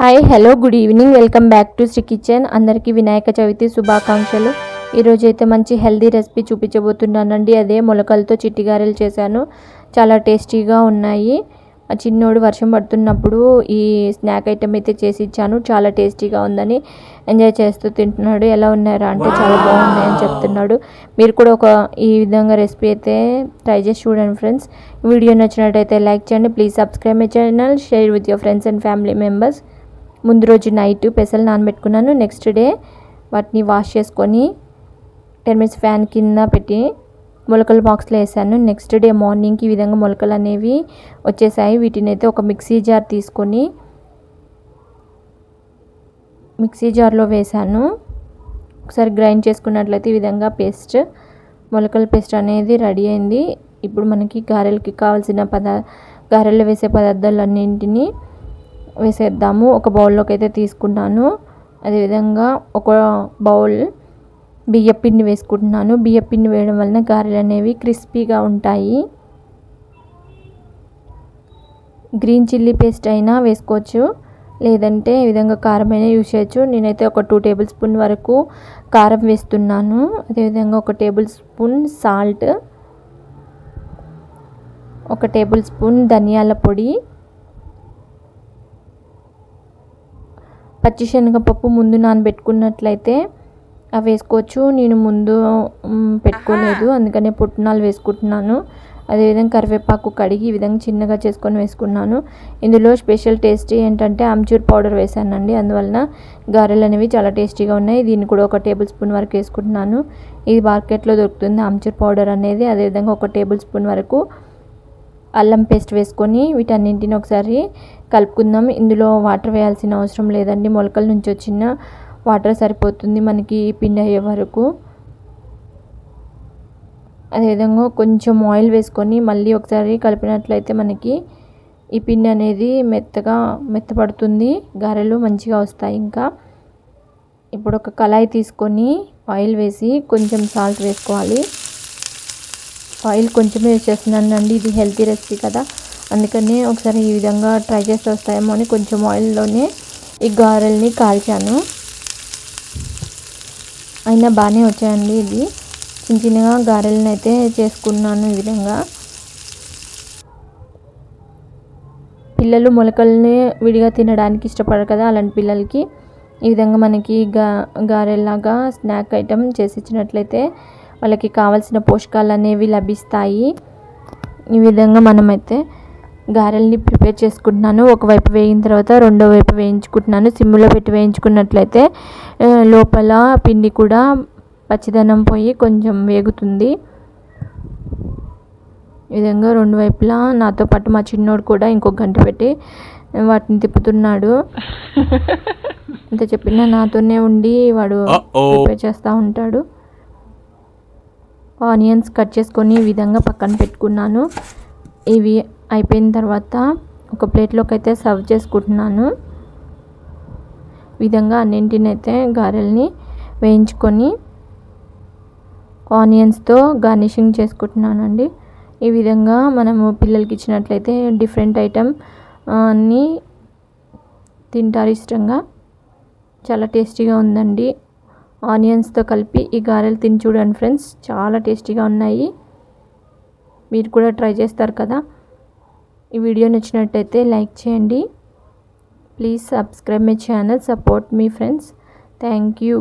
Hi hello good evening. Welcome back to Sri kitchen. అందరికీ వినాయక చవితి శుభాకాంక్షలు. ఈరోజు అయితే మంచి హెల్దీ రెసిపీ చూపించబోతున్నానండి. అదే మొలకలతో చిట్టిగారెలు చేశాను. చాలా టేస్టీగా ఉన్నాయి. చిన్నోడు వర్షం పడుతున్నప్పుడు ఈ స్నాక్ ఐటెం అయితే చేసి ఇచ్చాను. చాలా టేస్టీగా ఉందని ఎంజాయ్ చేస్తూ తింటున్నాడు. ఎలా ఉన్నారా అంటే చాలా బాగున్నాయని చెప్తున్నాడు. మీరు కూడా ఒక ఈ విధంగా రెసిపీ అయితే ట్రై చేసి చూడండి ఫ్రెండ్స్. వీడియో నచ్చినట్టయితే లైక్ చేయండి. Please subscribe my channel. Share with your friends and family members. ముందు రోజు నైట్ పెసలు నానబెట్టుకున్నాను. నెక్స్ట్ డే వాటిని వాష్ చేసుకొని టెన్ మినిట్స్ ఫ్యాన్ కింద పెట్టి మొలకలు బాక్స్లో వేసాను. నెక్స్ట్ డే మార్నింగ్కి ఈ విధంగా మొలకలు అనేవి వచ్చేసాయి. వీటిని అయితే ఒక మిక్సీ జార్ తీసుకొని మిక్సీ జార్లో వేసాను. ఒకసారి గ్రైండ్ చేసుకున్నట్లయితే ఈ విధంగా పేస్ట్ మొలకల పేస్ట్ అనేది రెడీ అయింది. ఇప్పుడు మనకి గారెలకి కావాల్సిన పదా గారెలు వేసే పదార్థాలన్నింటినీ వేసేద్దాము. ఒక బౌల్లోకి అయితే తీసుకున్నాను. అదేవిధంగా ఒక బౌల్ బియ్య పిండి వేసుకుంటున్నాను. బియ్య పిండి వేయడం వలన గారెలు అనేవి క్రిస్పీగా ఉంటాయి. గ్రీన్ చిల్లీ పేస్ట్ అయినా వేసుకోవచ్చు. లేదంటే ఈ విధంగా కారం అయినా యూజ్ చేయొచ్చు. నేనైతే ఒక టూ టేబుల్ స్పూన్ వరకు కారం వేస్తున్నాను. అదేవిధంగా ఒక టేబుల్ స్పూన్ సాల్ట్. ఒక టేబుల్ స్పూన్ ధనియాల పొడి. పచ్చిశనగపప్పు ముందు నానబెట్టుకున్నట్లయితే అవి వేసుకోవచ్చు. నేను ముందు పెట్టుకోలేదు. అందుకనే పుట్నాలు వేసుకుంటున్నాను. అదేవిధంగా కరివేపాకు కడిగి ఈ విధంగా చిన్నగా చేసుకొని వేసుకున్నాను. ఇందులో స్పెషల్ టేస్టీ ఏంటంటే ఆమ్చూర్ పౌడర్ వేసానండి అందువలన గారెలు అనేవి చాలా టేస్టీగా ఉన్నాయి. దీన్ని కూడా ఒక టేబుల్ స్పూన్ వరకు వేసుకుంటున్నాను. ఇది మార్కెట్లో దొరుకుతుంది ఆమ్చూర్ పౌడర్ అనేది. అదేవిధంగా ఒక టేబుల్ స్పూన్ వరకు అల్లం పేస్ట్ వేసుకొని వీటన్నింటిని ఒకసారి కలుపుకుందాం. ఇందులో వాటర్ వేయాల్సిన అవసరం లేదండి. మొలకల నుంచి వచ్చిన వాటర్ సరిపోతుంది మనకి పిండి అయ్యే వరకు. అదేవిధంగా కొంచెం ఆయిల్ వేసుకొని మళ్ళీ ఒకసారి కలిపినట్లయితే మనకి ఈ పిండి అనేది మెత్తగా మెత్తపడుతుంది. గారెలు మంచిగా వస్తాయి ఇంకా. ఇప్పుడు ఒక కళాయి తీసుకొని ఆయిల్ వేసి కొంచెం సాల్ట్ వేసుకోవాలి. ఆయిల్ కొంచెమే యూజ్ చేస్తున్నాను అండి ఇది హెల్తీ రెసిపీ కదా. అందుకనే ఒకసారి ఈ విధంగా ట్రై చేస్తే వస్తాయేమో అని కొంచెం ఆయిల్లోనే ఈ గారెల్ని కాల్చాను. అయినా బాగానే వచ్చాయండి ఇది. చిన్న చిన్నగా గారెలను అయితే చేసుకున్నాను ఈ విధంగా. పిల్లలు మొలకల్ని విడిగా తినడానికి ఇష్టపడరు కదా అలాంటి పిల్లలకి. ఈ విధంగా మనకి గా గారెల్లాగా స్నాక్ ఐటెం చేసి ఇచ్చినట్లయితే వాళ్ళకి కావాల్సిన పోషకాలు అనేవి లభిస్తాయి. ఈ విధంగా మనమైతే గారెల్ని ప్రిపేర్ చేసుకుంటున్నాను. ఒకవైపు వేగిన తర్వాత రెండో వైపు వేయించుకుంటున్నాను. సిమ్లో పెట్టి వేయించుకున్నట్లయితే లోపల పిండి కూడా పచ్చిదనం పోయి కొంచెం వేగుతుంది. ఈ విధంగా రెండు వైపులా నాతో పాటు మా చిన్నోడు కూడా ఇంకొక గంట పెట్టి వాటిని తిప్పుతున్నాడు. ఇంత చెప్పినా నాతోనే ఉండి వాడు ప్రిపేర్ చేస్తూ ఉంటాడు. ఆనియన్స్ కట్ చేసుకొని ఈ విధంగా పక్కన పెట్టుకున్నాను. ఇవి అయిపోయిన తర్వాత ఒక ప్లేట్లోకి అయితే సర్వ్ చేసుకుంటున్నాను. విధంగా అన్నింటినైతే గారెల్ని వేయించుకొని ఆనియన్స్తో గార్నిషింగ్ చేసుకుంటున్నానండి. ఈ విధంగా మనము పిల్లలకి ఇచ్చినట్లయితే డిఫరెంట్ ఐటమ్ అన్నీ తింటారు ఇష్టంగా. చాలా టేస్టీగా ఉందండి. ఆనియన్స్తో కలిపి ఈ గారెలు తిని చూడండి ఫ్రెండ్స్. చాలా టేస్టీగా ఉన్నాయి. మీరు కూడా ట్రై చేస్తారు కదా. ఈ వీడియో నచ్చినట్టయితే లైక్ చేయండి. Please subscribe my channel support me friends. Thank you.